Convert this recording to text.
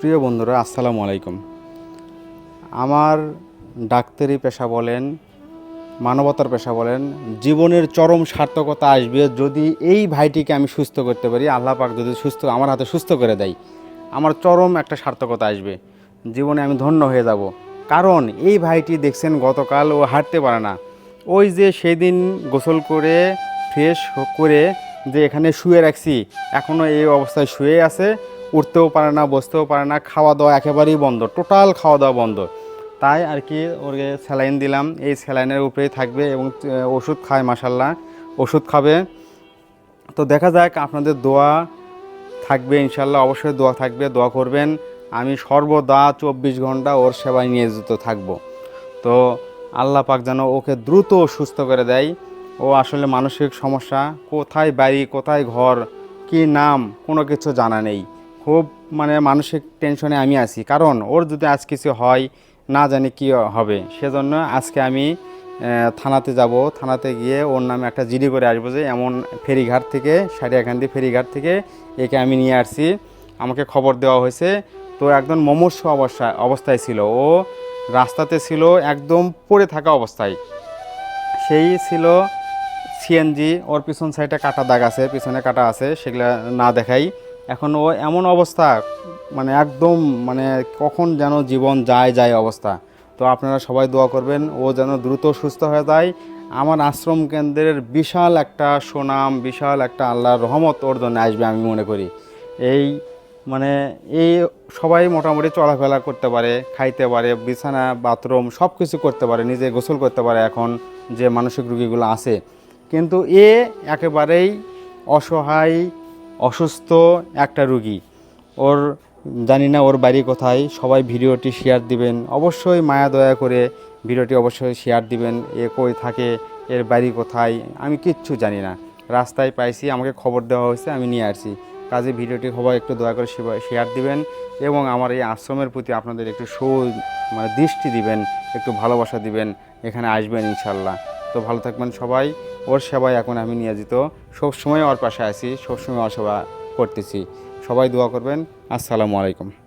প্রিয় বন্ধুরা, আসসালামু আলাইকুম। আমার ডাক্তারি পেশা বলেন, মানবতার পেশা বলেন, জীবনের চরম সার্থকতা আসবে যদি এই ভাইটিকে আমি সুস্থ করতে পারি, আল্লাহ পাক যদি সুস্থ, আমার হাতে সুস্থ করে দেয়, আমার চরম একটা সার্থকতা আসবে, জীবনে আমি ধন্য হয়ে যাব। কারণ এই ভাইটি দেখছেন গতকাল ও হাঁটতে পারে না। ওই যে সেদিন গোসল করে, ফ্রেশ করে যে এখানে শুয়ে রাখছি এখনও এই অবস্থায় শুয়ে আছে উঠতেও পারে না, বসতেও পারে না খাওয়া দাওয়া একেবারেই বন্ধ টোটাল খাওয়া দাওয়া বন্ধ। তাই আর কি ওকে স্যালাইন দিলাম, এই স্যালাইনের উপরেই থাকবে এবং ওষুধ খায় মাসাল্লাহ ওষুধ খাবে। তো দেখা যাক আপনাদের দোয়া থাকবে ইনশাল্লাহ অবশ্যই দোয়া থাকবে, দোয়া করবেন। আমি সর্বদা চব্বিশ ঘণ্টা ওর সেবায় নিয়োজিত থাকব। তো আল্লাহ পাক যেন ওকে দ্রুত সুস্থ করে দেয়। ও আসলে মানসিক সমস্যা, কোথায় বাড়ি, কোথায় ঘর, কি নাম, কোনো কিছু জানা নেই। খুব মানে মানসিক টেনশনে আমি আছি। কারণ ওর যদি আজ কিছু হয়, না জানি কি হবে। সেজন্য আজকে আমি থানাতে যাব। থানাতে গিয়ে ওর নামে একটা জিডি করে আসব যে, এমন ফেরিঘাট থেকে সারিয়াকান্দি ফেরিঘাট থেকে একে আমি নিয়ে আসছি। আমাকে খবর দেওয়া হয়েছে। তো একদম মমস্য অবস্থা, অবস্থায় ছিল। ও রাস্তাতে ছিল, একদম পড়ে থাকা অবস্থায়। সেই ছিল সিএনজি ওর পিছন সাইডে কাটা দাগ আছে, পিছনে কাটা আছে, সেগুলো না দেখাই। এখন ও এমন অবস্থা মানে একদম মানে কখন যেন জীবন যায় যায় অবস্থা। তো আপনারা সবাই দোয়া করবেন, ও যেন দ্রুত সুস্থ হয়ে যায়। আমার আশ্রম কেন্দ্রের বিশাল একটা সুনাম, বিশাল একটা আল্লাহর রহমত ওর জন্য আসবে আমি মনে করি। এই মানে এই সবাই মোটামুটি চলাফেরা করতে পারে, খাইতে পারে, বিছানা, বাথরুম সব কিছু করতে পারে, নিজে গোসল করতে পারে এখন যে মানসিক রুগীগুলো আছে। কিন্তু এ একেবারেই অসহায় অসুস্থ একটা রুগী। ওর, জানি না ওর বাড়ি কোথায়, সবাই ভিডিওটি শেয়ার দিবেন। অবশ্যই মায়া দয়া করে ভিডিওটি অবশ্যই শেয়ার দিবেন, এ কই থাকে, এর বাড়ি কোথায়, আমি কিচ্ছু জানি না। রাস্তায় পাইছি, আমাকে খবর দেওয়া হয়েছে, আমি নিয়ে আসছি। কাজে ভিডিওটি সবাই একটু দয়া করে শেয়ার দিবেন এবং আমার এই আশ্রমের প্রতি আপনাদের একটু সু মানে দৃষ্টি দিবেন, একটু ভালোবাসা দিবেন, এখানে আসবেন ইনশাল্লাহ। তো ভালো থাকবেন সবাই। ওর সেবায় এখন আমি নিয়োজিত। সবসময় ওর পাশে আছি, সবসময় ওর সেবা করতেছি। সবাই দোয়া করবেন। আসসালামু আলাইকুম।